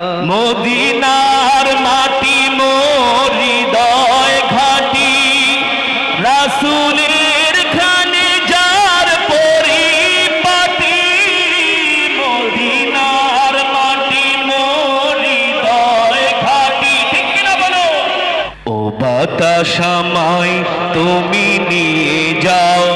মদিনার মাটি মরিদয় ঘাটি। রাসুলের খানে যার পরিপাটি, মদিনার মাটি মরিদয় ঘাটি। ঠিক কিনা বলো? ও বাতাসামাই তুমি নিয়ে যাও।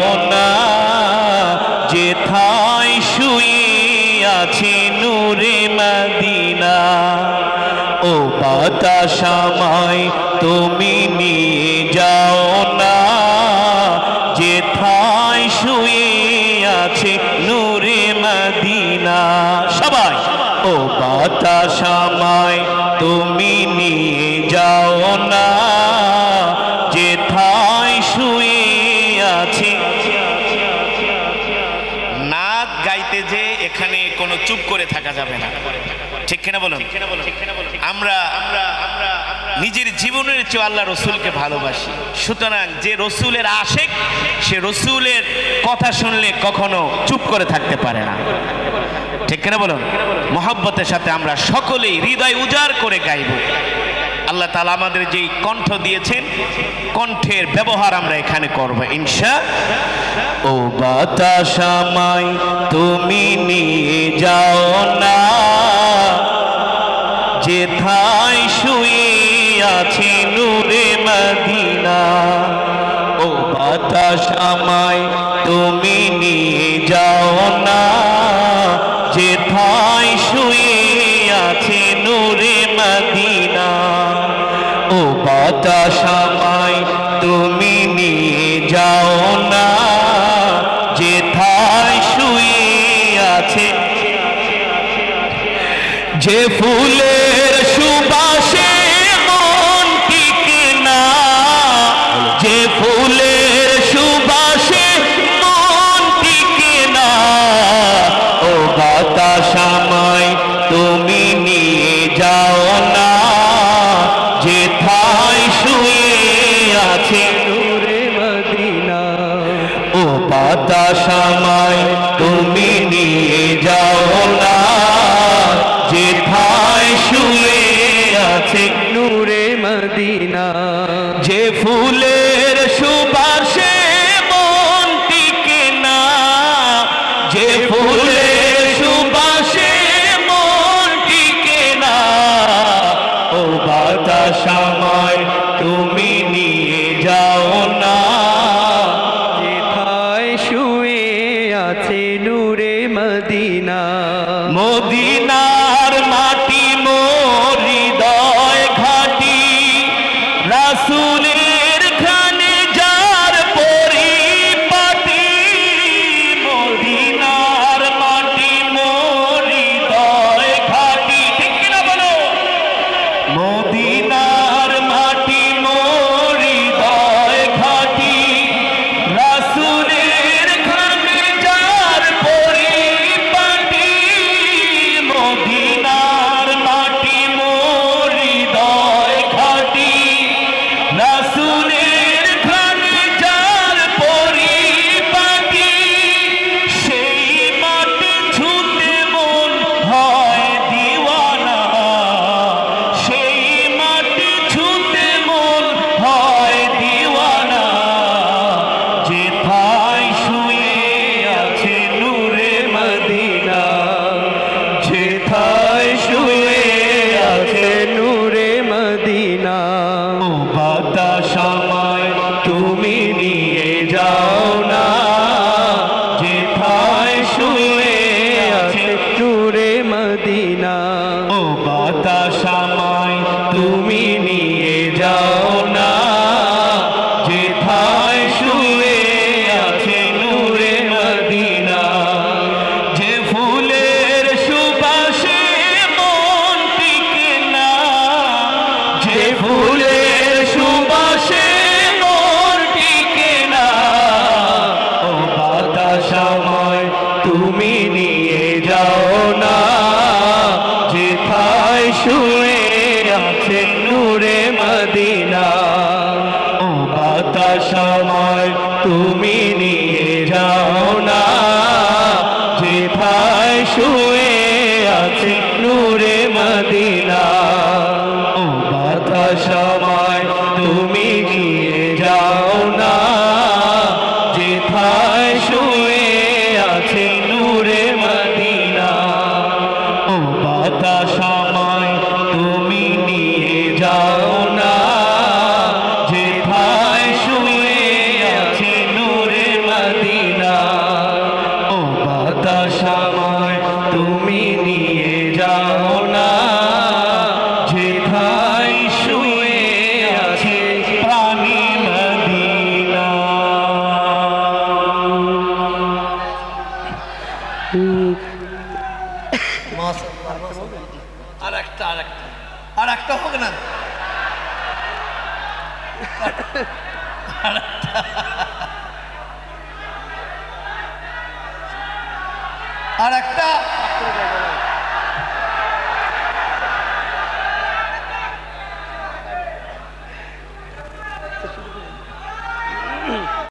বাতাসামাই তুমি নিয়ে যাও না। যেথায় শুয়ে আছে নূরে মদিনা। সবাই ও বাতাসামায় তুমি কোনো চুপ করে থাকা যাবে না। ঠিক কিনা বলুন? আমরা নিজের জীবনের চেয়ে আল্লাহ রসুলকে ভালোবাসি। সুতরাং যে রসুলের আশেক, সে রসুলের কথা শুনলে কখনো চুপ করে থাকতে পারে না। ঠিক কিনা বলুন? মহব্বতের সাথে আমরা সকলেই হৃদয় উজাড় করে গাইব। আল্লাহ তালা আমাদের যেই কণ্ঠ দিয়েছেন, কণ্ঠের ব্যবহার আমরা এখানে করব, ইনশা। ও বাতাসামাই তুমি নিয়ে যাও না। যেথায় শুয়ে আছে নূরে মদিনা। ও বাতাস আমায় তুমি নিয়ে যাও না। ও বাতাস তুমি নিয়ে যাও না। যেথায় শুয়ে আছে যে ফুলের সুবাসে যে থাই শুয়ে আছে? নূরে মদিনা। ও বাতাসামাই তুমি নিয়ে যাও না। যেথায় শুয়ে আছে? নূরে মদিনা। যে ফুলের সুবাসে মন টিকে না যে ফুলের রাসুলের তুমি আর একটা আর একটা। আর একটা হোক না। আর একটা।